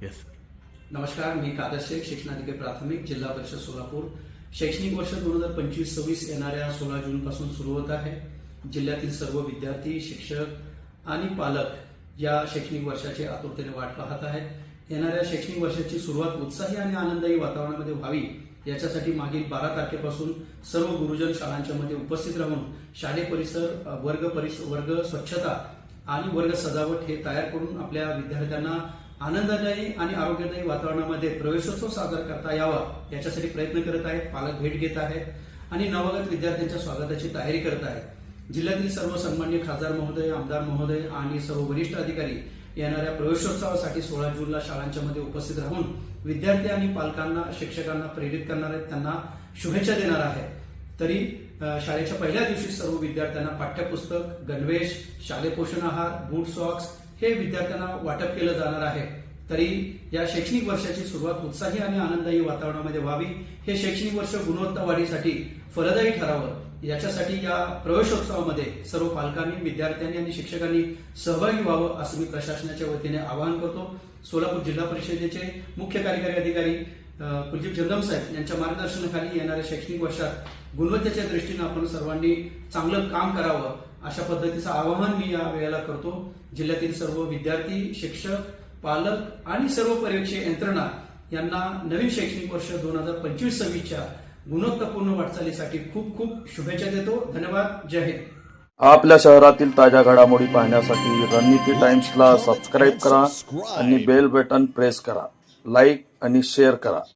Yes नमस्कार मी कादर शेख शिक्षणाधिकारी प्राथमिक जिल्हा परिषद सोलापूर. शैक्षणिक वर्ष दोन हजार पंचवीस सव्वीस येणाऱ्या सोळा जून पासून सुरू होत आहे. जिल्ह्यातील सर्व विद्यार्थी शिक्षक आणि पालक या शैक्षणिक वर्षाची आतुरतेने वाट पाहत आहेत. येणाऱ्या शैक्षणिक वर्षाची सुरुवात उत्साही आणि आनंदायी वातावरणामध्ये व्हावी याच्यासाठी मागील बारा तारखेपासून सर्व गुरुजन शाळांच्या मध्ये उपस्थित राहून शालेय परिसर वर्ग परिसर वर्ग स्वच्छता आणि वर्ग सजावट हे तयार करून आपल्या विद्यार्थ्यांना आनंददायी आणि आरोग्यदायी वातावरणामध्ये प्रवेशोत्सव साजरा करता यावा याच्यासाठी प्रयत्न करत आहेत पालक भेट घेत आहेत आणि नवगत विद्यार्थ्यांच्या स्वागताची तयारी करत आहेत. जिल्ह्यातील सर्व सन्मान्य खासदार महोदय आमदार महोदय आणि सर्व वरिष्ठ अधिकारी येणाऱ्या प्रवेशोत्सवासाठी सोळा जूनला शाळांच्या मध्ये उपस्थित राहून विद्यार्थी आणि पालकांना शिक्षकांना प्रेरित करणार आहेत त्यांना शुभेच्छा देणार आहे तरी शाळेच्या पहिल्या दिवशी सर्व विद्यार्थ्यांना पाठ्यपुस्तक गणवेश शालेय पोषण आहार बूट सॉक्स हे विद्यार्थ्यांना वाटप केलं जाणार आहे. तरी या शैक्षणिक वर्षाची सुरुवात उत्साही आणि आनंदायी वातावरणामध्ये व्हावी. हे शैक्षणिक वर्ष गुणवत्ता वाढीसाठी फलदायी ठरावं. याच्यासाठी या प्रवेशोत्सवामध्ये सर्व पालकांनी विद्यार्थ्यांनी आणि शिक्षकांनी सहभागी व्हावं असं मी प्रशासनाच्या वतीने आवाहन करतो. सोलापूर जिल्हा परिषदेचे मुख्य कार्यकारी अधिकारी कुलदीप जगदम साहेब यांच्या मार्गदर्शनाखाली येणाऱ्या शैक्षणिक वर्षात गुणवत्तेच्या दृष्टीनं आपण सर्वांनी चांगलं काम करावं अशा पद्धतीचं आवाहन मी या वेळेला करतो. जिल्ह्यातील सर्व विद्यार्थी शिक्षक पालक आणि सर्व परीक्षे यंत्रणा यांना नवीन शैक्षणिक वर्ष दोन हजार पंचवीस सव्वीसच्या गुणवत्तापूर्ण वाटचालीसाठी खूप खूप शुभेच्छा देतो. धन्यवाद. जय हिंद. आपल्या शहरातील ताज्या घडामोडी पाहण्यासाठी रणनीती टाइम्सला सबस्क्राईब करा आणि बेल बटन प्रेस करा. लाईक आणि शेअर करा.